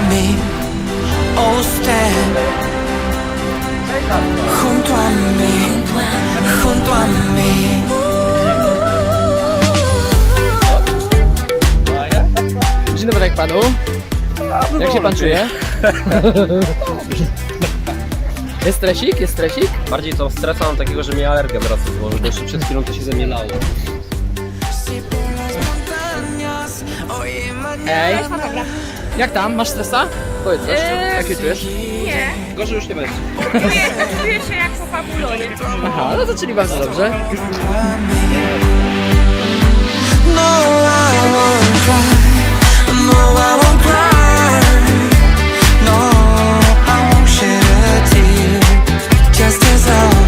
mí. O usted, junto a mí, junto a mí. Dzień dobry, jak panu? Jak się pan czuje? Jest stresik? Jest stresik? Bardziej to stresa mam takiego, że mnie alergia wraca z bo jeszcze przed chwilą to się ze mnie lało. Ej, jak tam? Masz stresa? Powiedz coś. Jak się czujesz? Nie, Gorzej już nie będzie. czuję, czuję się jak po fabulonie. Aha, no to czyli bardzo dobrze. No, I won't cry. No, I won't cry. No, I won't shed a tear. Just as long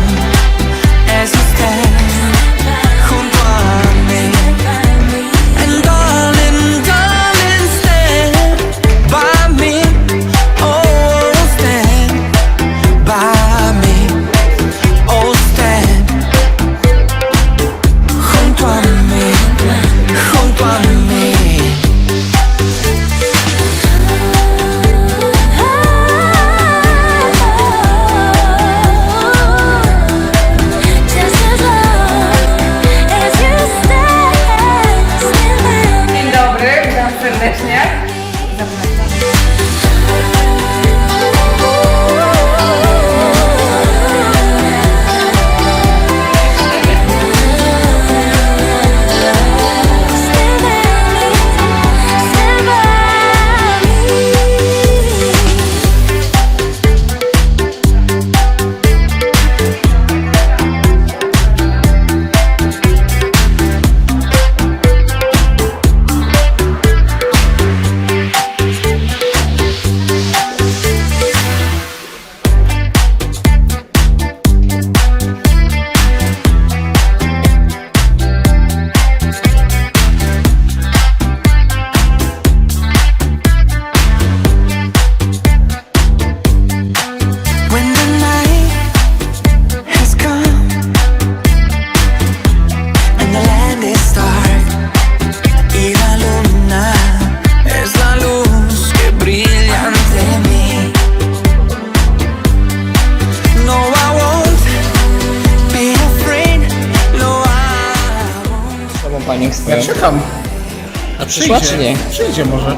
Przyszła czy nie? Przyjdzie może.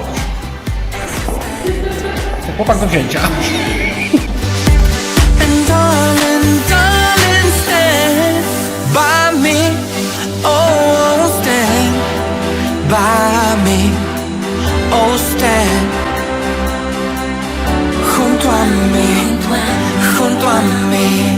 To chłopak do wzięcia. Junto a mí, junto a mí.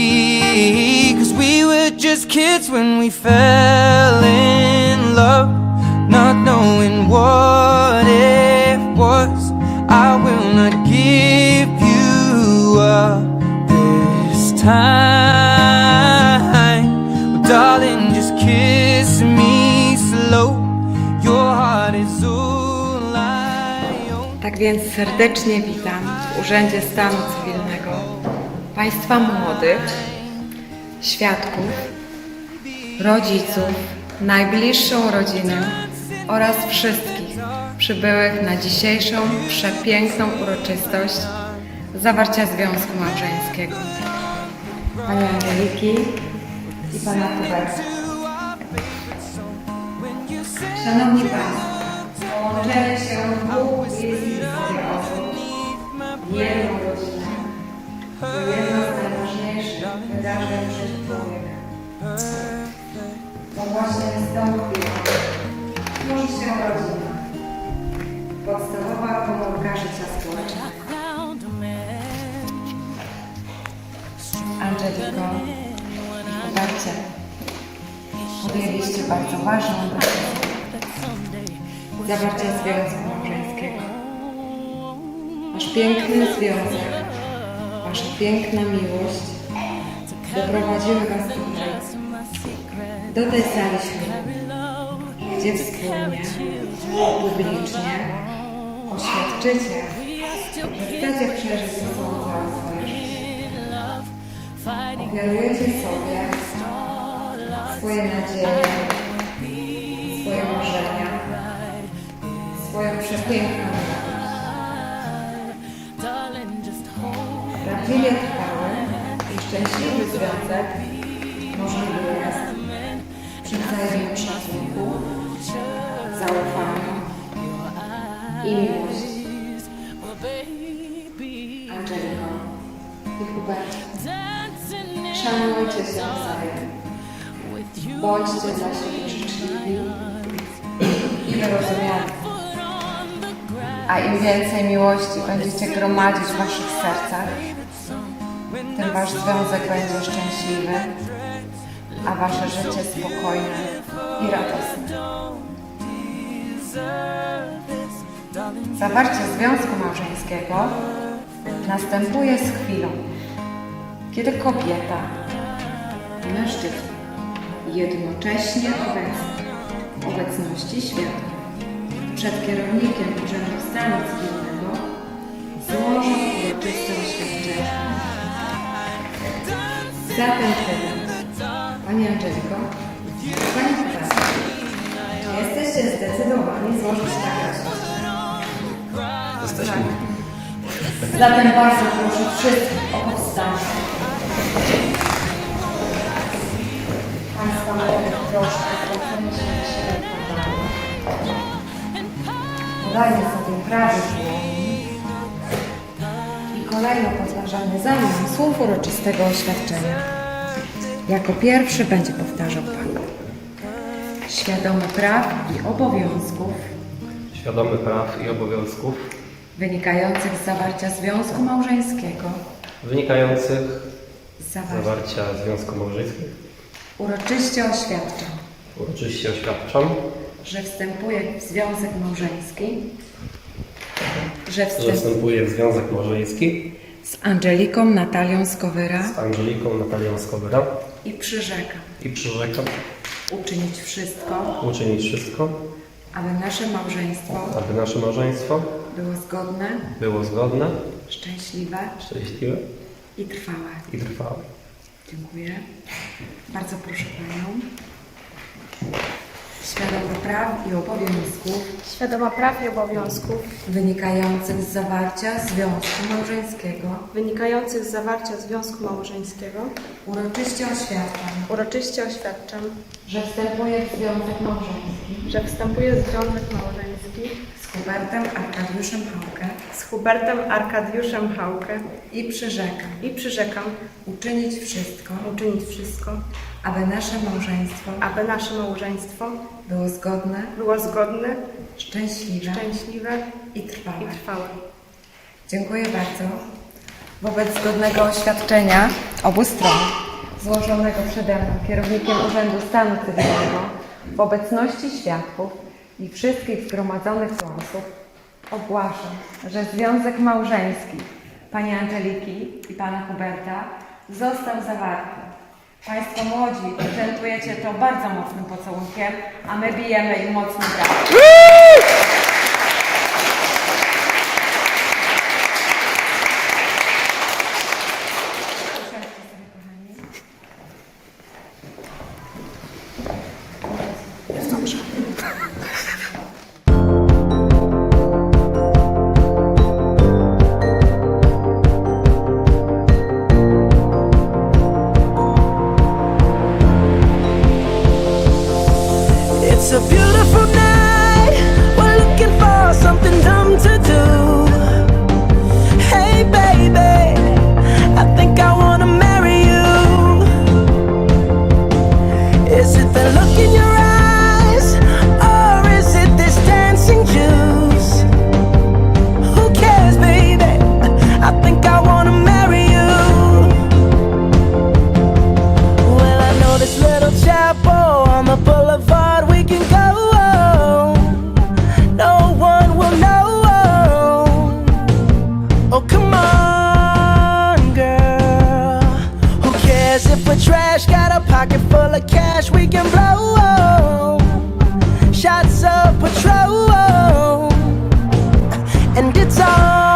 When we fell in love, not knowing what it was. I will not give you up this time. Well, darling, just kiss me slow. Your heart is all I own. Tak więc serdecznie witam w Urzędzie Stanu Cywilnego Państwa młodych, świadków, rodziców, najbliższą rodzinę oraz wszystkich przybyłych na dzisiejszą przepiękną uroczystość zawarcia związku małżeńskiego. Pani Angeliki i Pana Huberta. Szanowni Państwo, połączenie się dwóch bliskich osób w jedną rodzinę to jedno z najważniejszych wydarzeń w życiu człowieka. To właśnie z chwilą tworzy się rodzina. Podstawowa komórka życia społecznego. Angeliko Hubercie, podjęliście bardzo ważną decyzję. Zawarcie związku małżeńskiego. Wasz piękny związek, wasza piękna miłość doprowadziły was tutaj, do tej sali gdzie wspólnie, publicznie oświadczycie, że chcecie przeżyć ze sobą całe swoje życie. Ofiarujecie sobie swoje nadzieje, swoje marzenia, swoją przepiękną miłość. Prawdziwie trwały i szczęśliwy związek możliwy jest przy wzajemnym szacunku, zaufaniu i miłości. Angeliko i Hubert, szanujcie się wzajemnie. Bądźcie dla siebie życzliwi i wyrozumiali. A im więcej miłości będziecie gromadzić w waszych sercach, tym wasz związek będzie szczęśliwy, a wasze życie spokojne i radosne. Zawarcie związku małżeńskiego następuje z chwilą, kiedy kobieta i mężczyzna jednocześnie obecni obecności świata przed kierownikiem Urzędu Stanu Cywilnego złożą uroczyste oświadczenie. Zatem teraz, Pani Angeliko, Pani Huberta, czy jesteście zdecydowani złożyć oświadczenie? Jesteśmy. Zatem bardzo proszę wszystkich o powstanie. Państwa proszę o zwrócenie się. Podanie sobie prawy i kolejno powtarzanie za mną słów uroczystego oświadczenia. Jako pierwszy będzie powtarzał Pan. Świadomy praw i obowiązków. Świadomy praw i obowiązków. Wynikających z zawarcia związku małżeńskiego. Wynikających z zawarcia. zawarcia związku małżeńskiego. Uroczyście oświadczam, Uroczyście oświadczam, że wstępuję w związek małżeński, że wstępuję w związek małżeński z Angeliką Natalią Skowyra z Angeliką Natalią Skowyra i przyrzekam i przyrzekam uczynić wszystko, uczynić wszystko, aby nasze małżeństwo aby nasze małżeństwo było zgodne, było zgodne, szczęśliwe szczęśliwe i trwałe. i trwałe. Dziękuję. Bardzo proszę Panią. Świadomy praw i obowiązków Świadoma praw i obowiązków wynikających z zawarcia związku małżeńskiego wynikających z zawarcia związku małżeńskiego uroczyście oświadczam, uroczyście oświadczam, że wstępuję w związek małżeński że wstępuję w związek małżeński z Hubertem Arkadiuszem Hałkę z Hubertem Arkadiuszem Hałkę i przyrzekam i przyrzekam uczynić wszystko, uczynić wszystko, aby nasze małżeństwo aby nasze małżeństwo było zgodne, było zgodne, szczęśliwe szczęśliwe i trwałe. i trwałe. Dziękuję bardzo. Wobec zgodnego oświadczenia obu stron, złożonego przede mną kierownikiem Urzędu Stanu Cywilnego, w obecności świadków i wszystkich zgromadzonych tu osób, ogłaszam, że związek małżeński pani Angeliki i pana Huberta został zawarty. Państwo młodzi prezentujecie to bardzo mocnym pocałunkiem, a my bijemy im mocno brawo. it's all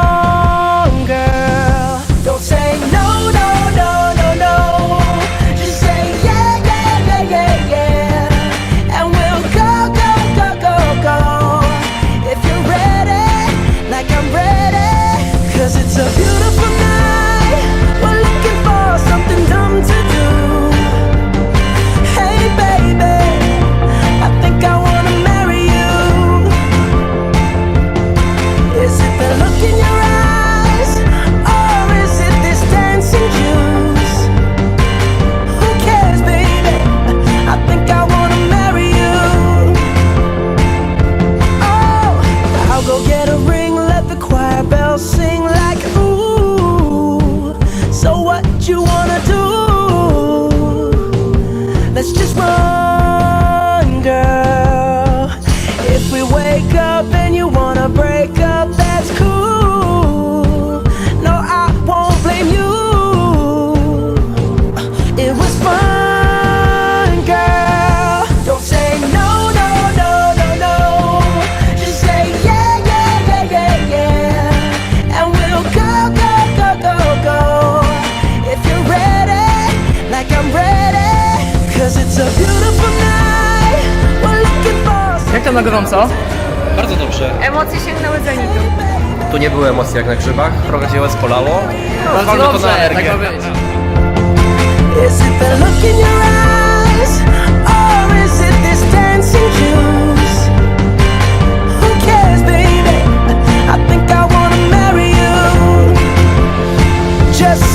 up and you wanna break up, that's cool. No, I won't blame you. It was fun, girl. Don't say no, no, no, no, no. Just say yeah, yeah, yeah, yeah, yeah. And we'll go, go, go, go, go. If you're ready, like I'm ready. Cause it's a beautiful night. We're looking for. Bardzo dobrze. Emocje sięgnęły zenitu. Tu nie były emocji jak na grzybach, trochę się spolało. No, Bardzo dobrze, to na tak. Is it the look in your eyes? Or is it this dancing juice? Who cares, baby? I think I wanna marry you. Just